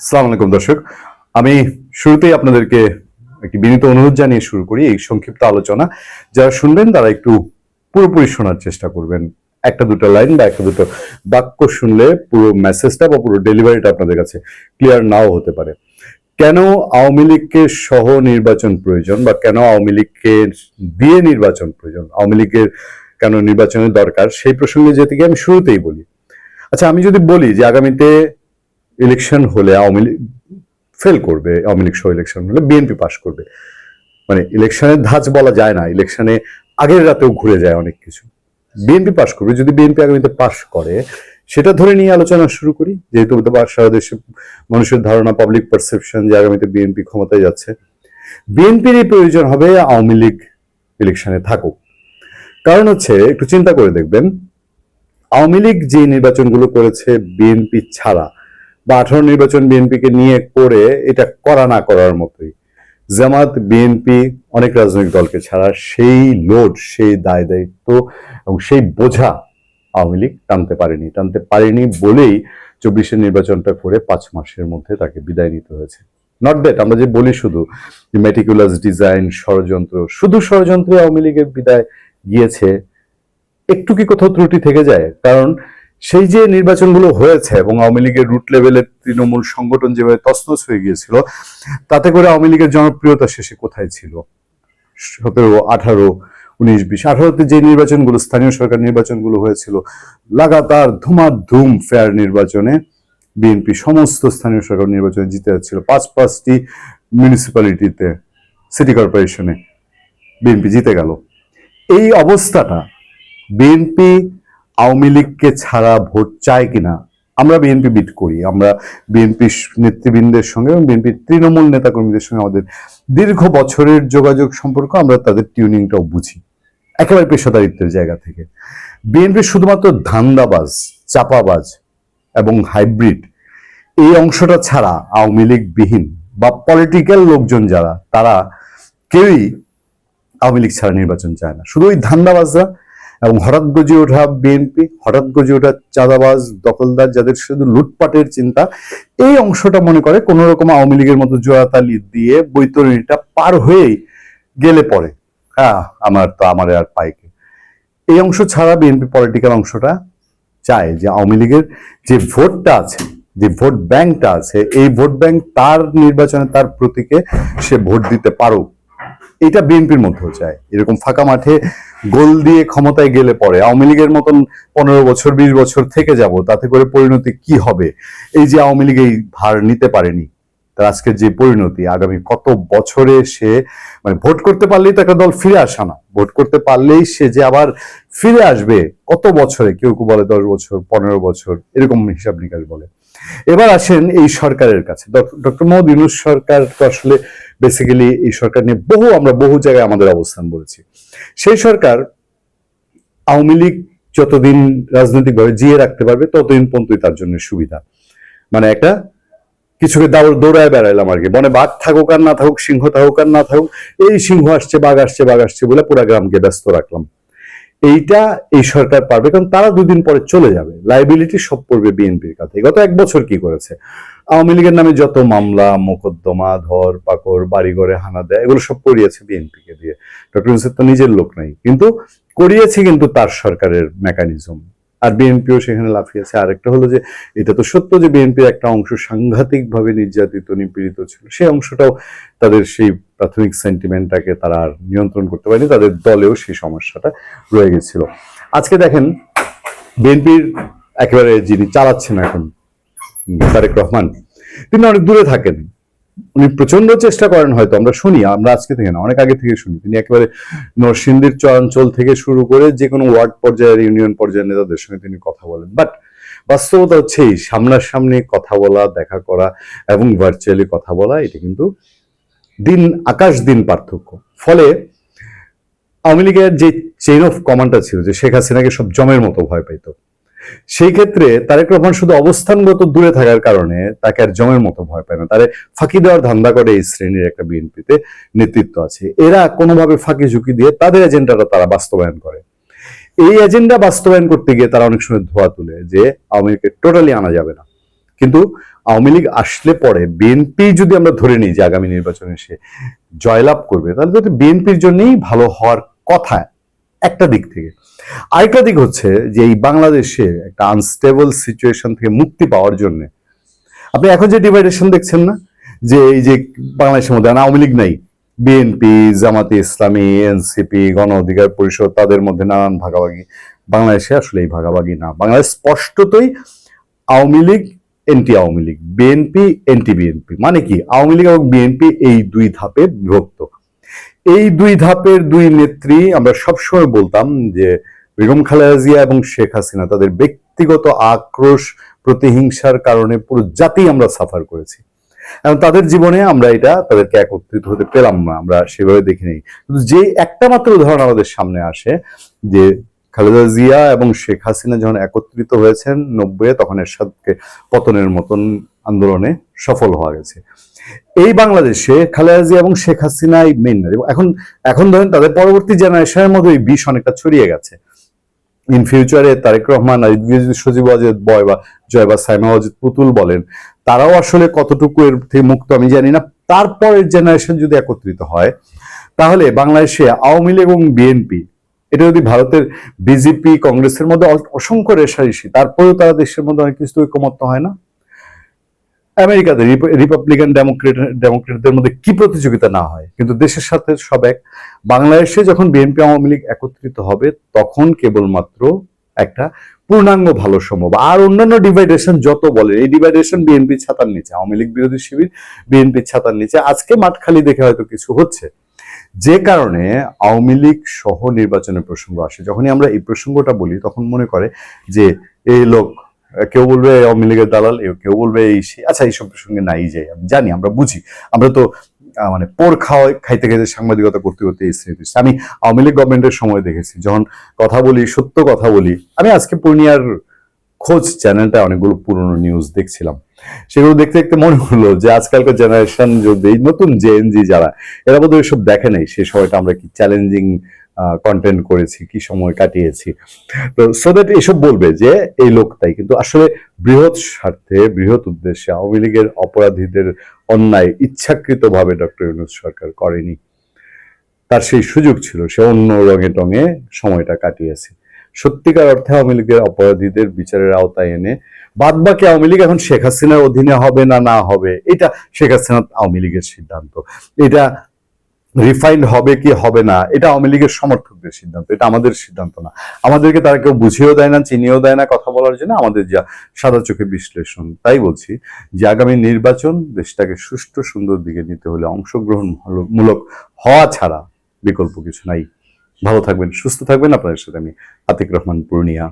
সালাম আলাইকুম, দর্শক। আমি শুরুতেই আপনাদেরকে একটি বিনীত অনুরোধ জানিয়ে শুরু করি এই সংক্ষিপ্ত আলোচনা। যারা শুনবেন, তারা একটু পুরোপুরি শোনার চেষ্টা করবেন। একটা দুটো লাইন বা একটা দুটো বাক্য শুনলে পুরো মেসেজটা বা পুরো ডেলিভারিটা আপনাদের কাছে ক্লিয়ার নাও হতে পারে। কেন আওয়ামী লীগকে সহ নির্বাচন প্রয়োজন বা কেন আওয়ামী লীগকে দিয়ে নির্বাচন প্রয়োজন? আওয়ামী লীগের কেন নির্বাচনের দরকার? সেই প্রসঙ্গে যেতে গিয়ে আমি শুরুতেই বলি। আচ্ছা আমি যদি বলি যে আগামীতে ইলেকশন হলে আওয়ামী লীগ ফেল করবে, আওয়ামী লীগ সহ ইলেকশন হলে বিএনপি পাশ করবে। মানে ইলেকশনের ধাঁচ বলা যায় না, ইলেকশনে আগের রাতেও ঘুরে যায় অনেক কিছু। বিএনপি পাশ করবে, যদি বিএনপি আগামীতে পাশ করে, সেটা ধরে নিয়ে আলোচনা শুরু করি। যেহেতু সারা দেশে মানুষের ধারণা পাবলিক পারসেপশন যে আগামীতে বিএনপি ক্ষমতায় যাচ্ছে। বিএনপির প্রয়োজন হবে আওয়ামী লীগ ইলেকশনে থাকুক। কারণ হচ্ছে, একটু চিন্তা করে দেখবেন, আওয়ামী লীগ যে নির্বাচনগুলো করেছে বিএনপি ছাড়া বা আঠারো নির্বাচন বিএনপিকে নিয়ে করে এটা করা না করার মতোই। জামাত, বিএনপি, অনেক রাজনৈতিক দলকে ছাড়া সেই লোড, সেই দায় দায়িত্ব এবং সেই বোঝা আওয়ামী লীগ টানতে পারেনি। টানতে পারেনি বলেই চব্বিশের নির্বাচনটা করে পাঁচ মাসের মধ্যে তাকে বিদায় নিতে হয়েছে। নট দ্যাট আমরা যে বলি শুধু যে মেটিকুলাস ডিজাইন ষড়যন্ত্র, শুধু ষড়যন্ত্রে আওয়ামী লীগের বিদায় গিয়েছে, একটু কি কোথাও ত্রুটি থেকে যায়? কারণ সেই যে নির্বাচনগুলো হয়েছে এবং আওয়ামী লীগের রুট লেভেলের তৃণমূল সংগঠন যেভাবে তছনছ হয়ে গিয়েছিল, তাতে করে আওয়ামী লীগের জনপ্রিয়তা শেষে কোথায় ছিল? সতেরো, আঠারো, উনিশ, বিশ, আঠারোতে যে নির্বাচনগুলো, স্থানীয় সরকার নির্বাচনগুলো হয়েছিল, লাগাতার ধুমাধুম ফেয়ার নির্বাচনে বিএনপি সমস্ত স্থানীয় সরকার নির্বাচনে জিতে যাচ্ছিল পাঁচ পাঁচটি মিউনিসিপ্যালিটিতে সিটি কর্পোরেশনে বিএনপি জিতে গেল। এই অবস্থাটা বিএনপি আওয়ামী লীগকে ছাড়া ভোট চায় কিনা? আমরা বিএনপি বিট করি। আমরা বিএনপি নেতৃবৃন্দের সঙ্গে এবং বিএনপির তৃণমূল নেতাকর্মীদের সঙ্গে আমাদের দীর্ঘ বছরের যোগাযোগ সম্পর্ক, আমরা তাদের টিউনিংটাও বুঝি। একেবারে পেশাদারিত্বের জায়গা থেকে। বিএনপি শুধুমাত্র ধান্দাবাজ, চাপাবাজ এবং হাইব্রিড, এই অংশটা ছাড়া আওয়ামী লীগ বিহীন বা পলিটিক্যাল লোকজন যারা, তারা কেউই আওয়ামী লীগ ছাড়া নির্বাচন চায় না। শুধু ওই ধান্দাবাজরা এবং হঠাৎ গজে ওঠা বিএনপি হঠাৎ গজে ওঠা চাঁদাবাজ, দখলদার, যাদের শুধু লুটপাটের চিন্তা, এই অংশটা মনে করে কোন রকম আওয়ামী লীগের মতো জোয়াতালি দিয়ে বৈতরণীটা পার হয়েই গেলে পরে। হ্যাঁ আমার তো, আমার আর পাইকে এই অংশ ছাড়া বিএনপি পলিটিক্যাল অংশটা চায় যে আওয়ামী লীগের যে ভোটটা আছে, যে ভোট ব্যাংকটা আছে, এই ভোট ব্যাংক তার নির্বাচনে তার প্রতীকে সে ভোট দিতে পারুক, এটা বিএনপির মধ্যেও চায়। এরকম ফাঁকা মাঠে গোল দিয়ে ক্ষমতায় গেলে পরে, আওয়ামী লীগের মতন পনেরো বছর, বিশ বছর থেকে যাব, তাতে করে পরিণতি কি হবে? এই যে আওয়ামী লীগ এই ভার নিতে পারেনি, তার আজকের যে পরিণতি, আগামী কত বছরে সে মানে ভোট করতে পারলেই তো একটা দল ফিরে আসা না। ভোট করতে পারলেই সে যে আবার ফিরে আসবে, কত বছরে? কেউ কেউ বলে দশ বছর, পনেরো বছর, এরকম হিসাব নিকাশ বলে। এবার আসেন এই সরকারের কাছে। ডক্টর মোহাম্মদ ইউনুস সরকার তো আসলে বেসিক্যালি এই সরকার নিয়ে বহু, আমরা বহু জায়গায় আমাদের অবস্থান বলেছি। সেই সরকার আওয়ামী লীগ যতদিন রাজনৈতিকভাবে জিয়ে রাখতে পারবে, ততদিন পর্যন্তই তার জন্য সুবিধা। মানে একটা কিছুকে দৌড়ায় বেড়াইলাম আর কি। বনে বাঘ থাকুক আর না থাকুক, সিংহ থাকুক আর না থাকুক, এই সিংহ আসছে, বাঘ আসছে বাঘ আসছে বলে পুরা গ্রামকে ব্যস্ত রাখলাম। এইটা এই সরকার পারবে, কারণ তারা দুদিন পরে চলে যাবে। লাইবিলিটি সব পড়বে বিএনপির কাছে গত এক বছর কি করেছে? আওয়ামী লীগের নামে যত মামলা, মোকদ্দমা, ধর, পাকড়, বাড়িঘরে হানা দেয়, এগুলো সব করিয়েছে বিএনপিকে দিয়ে। ডক্টর ইউসুফ তো নিজের লোক নাই, কিন্তু করিয়েছে কিন্তু তার সরকারের মেকানিজম আর বিএনপিও সেখানে লাফিয়েছে। আরেকটা হলো যে, এটা তো সত্য যে বিএনপির একটা অংশ সাংঘাতিকভাবে নির্যাতিত, নিপীড়িত ছিল। সেই অংশটাও তাদের সেই প্রাথমিক সেন্টিমেন্টটাকে তারা আর নিয়ন্ত্রণ করতে পারেনি, তাদের দলেও সেই সমস্যাটা রয়ে গেছিল। আজকে দেখেন, বিএনপির একেবারে যিনি চালাচ্ছেন এখন তারেক রহমান, তিনি অনেক দূরে থাকেন। উনি প্রচণ্ড চেষ্টা করেন হয়তো, আমরা শুনি, আমরা আজকে থেকে না, অনেক আগে থেকে শুনি। তিনি একেবারে নরসিংদীর চরাঞ্চল থেকে শুরু করে যে কোনো ওয়ার্ড পর্যায়ের, ইউনিয়ন পর্যায়ের নেতাদের সঙ্গে তিনি কথা বলেন। বাট বাস্তবতা হচ্ছে এই, সামনাসামনি কথা বলা, দেখা করা এবং ভার্চুয়ালি কথা বলা, এটা কিন্তু দিন, আকাশ দিন পার্থক্য। ফলে আওয়ামী লীগের যে চেইন অফ কমান্ডটা ছিল, যে শেখ হাসিনাকে সব জমের মতো ভয় পাইতো সেই ক্ষেত্রে তারেক রহমান শুধু অবস্থানগত দূরে থাকার কারণে তাকে আর জমের মতো ভয় পায় না। তারে ফাঁকি দেওয়ার ধান্দা করে এই শ্রেণির একটা বিএনপিতে নেতৃত্ব আছে। এরা কোনোভাবে ফাঁকি ঝুঁকি দিয়ে তাদের এজেন্ডাটা তারা বাস্তবায়ন করে। এই এজেন্ডা বাস্তবায়ন করতে গিয়ে তারা অনেক সময় ধোয়া তুলে যে আওয়ামী লীগকে টোটালি আনা যাবে না। কিন্তু আওয়ামী লীগ আসলে পরে বিএনপি যদি আমরা ধরে নিই যে আগামী নির্বাচনে সে জয়লাভ করবে, তাহলে তো বিএনপির জন্যই ভালো হওয়ার কথা। একটা দিক থেকে। আরেকটা দিক হচ্ছে যে এই বাংলাদেশে একটা আনস্টেবল সিচুয়েশন থেকে মুক্তি পাওয়ার জন্য, আপনি এখন যে ডিভাইডেশন দেখছেন না, যে এই যে বাংলাদেশের মধ্যে আওয়ামী লীগ নাই বিএনপি জামাতে ইসলামী এনসিপি গণ অধিকার পরিষদ, তাদের মধ্যে নানান ভাগাভাগি। বাংলাদেশে আসলে এই ভাগাভাগি না। বাংলাদেশ স্পষ্টতই আওয়ামী লীগ এনটি আওয়ামী লীগ বিএনপি এনটি বিএনপি মানে কি? আওয়ামী লীগ এবং বিএনপি এই দুই ধাপে বিভক্ত। এই দুই ধাপের দুই নেত্রী আমরা সবসময় বলতাম যে বেগম খালেদা জিয়া এবং শেখ হাসিনা তাদের ব্যক্তিগত আক্রোশ, প্রতিহিংসার কারণে পুরো জাতি আমরা সাফার করেছি। এবং তাদের জীবনে আমরা এটা তাদেরকে একত্রিত হতে পেলাম না, আমরা সেভাবে দেখিনি। কিন্তু যে একটা মাত্র উদাহরণ আমাদের সামনে আসে, যে খালেদা জিয়া এবং শেখ হাসিনা যখন একত্রিত হয়েছেন নব্বই তখন এরশাদকে পতনের মতন আন্দোলনে সফল হওয়া গেছে। এই বাংলাদেশে খালেদা জিয়া এবং শেখ হাসিনাই মেন এখন এখন ধরেন তাদের পরবর্তী জেনারেশনের মধ্যে এই বিষ অনেকটা ছড়িয়ে গেছে। ইন ফিউচারে তারেক রহমান সজীব অজিত বয় বা জয় বা সাইমা অজিত পুতুল বলেন, তারাও আসলে কতটুকু এর থেকে মুক্ত আমি জানি না। তারপরের জেনারেশন যদি একত্রিত হয়, তাহলে বাংলাদেশে আওয়ামী লীগ এবং বিএনপি, এটা যদি ভারতের বিজেপি, কংগ্রেসের মধ্যে অসংখ্য রেশারেশি, তারপরেও তারা দেশের মধ্যে অনেক কিছু ঐকমত্য হয় না? আমেরিকাতে রিপাবলিকান ডেমোক্রেট ডেমোক্রেটদের মধ্যে কি প্রতিযোগিতা না হয়? কিন্তু দেশের সাথে সব এক। বাংলাদেশে যখন বিএনপি, আওয়ামী লীগ একত্রিত হবে, তখন কেবলমাত্র একটা পূর্ণাঙ্গ ভালো সম্ভব। আর অন্যান্য ডিভাইডেশন যত বলে, এই ডিভাইডেশন বিএনপি ছাতার নিচে, আওয়ামী লীগ বিরোধী শিবির বিএনপির ছাতার নিচে, আজকে মাঠ খালি দেখে হয়তো কিছু হচ্ছে। যে কারণে আওয়ামী লীগ সহ নির্বাচনের প্রসঙ্গ আসে। যখনই আমরা এই প্রসঙ্গটা বলি, তখন মনে করে যে, এই লোক কেউ বলবে আওয়ামী লীগের দালাল কেউ বলবে এই আচ্ছা এইসব প্রসঙ্গে নাই যাই আমি জানি, আমরা বুঝি। আমরা তো মানে পোর খাওয়া, খাইতে খাইতে সাংবাদিকতা করতে করতে এই। আমি আওয়ামী লীগ গভর্নমেন্টের সময় দেখেছি, যখন কথা বলি, সত্য কথা বলি, আমি আজকে পূর্ণিয়ার খোঁজ চ্যানেলটা অনেকগুলো পুরনো নিউজ দেখছিলাম। সেগুলো দেখতে দেখতে মনে হলো যে, আজকালকার জেনারেশন যদি নতুন জেএনজি যারা, এরা বোধহয় সব দেখে নাই। সে সময়টা আমরা কি চ্যালেঞ্জিং কন্টেন্ট করেছি, কি সময় কাটিয়েছি। তো সো দ্যাট এসব বলবে যে এই লোকটাই। কিন্তু আসলে বৃহৎ স্বার্থে, বৃহৎ উদ্দেশ্যে আওয়ামী লীগের অপরাধীদের অন্যায় ইচ্ছাকৃতভাবে ডক্টর ইউনুস সরকার করেনি। তার সেই সুযোগ ছিল, সে অন্য রঙে টঙে সময়টা কাটিয়েছে। সত্যিকার অর্থে আওয়ামী লীগের অপরাধীদের বিচারের আওতায় এনে বাদ বাকি আওয়ামী লীগ এখন শেখ হাসিনার অধীনে হবে না না হবে? এটা শেখ হাসিনা আওয়ামী লীগের সিদ্ধান্ত। এটা রিফাইন্ড হবে কি হবে না, এটা আওয়ামী লীগের সমর্থকদের সিদ্ধান্ত, এটা আমাদের সিদ্ধান্ত না। আমাদেরকে তারা কেউ বুঝিয়েও দেয় না, চিনিয়েও দেয় না কথা বলার জন্য, আমাদের যা সাদা চোখে বিশ্লেষণ, তাই বলছি যে আগামী নির্বাচন দেশটাকে সুষ্ঠু সুন্দর দিকে নিতে হলে অংশগ্রহণ মূলক হওয়া ছাড়া বিকল্প কিছু নাই। ভালো থাকবেন, সুস্থ থাকবেন। আপনাদের সাথে আমি আতিক রহমান পূর্ণিয়া।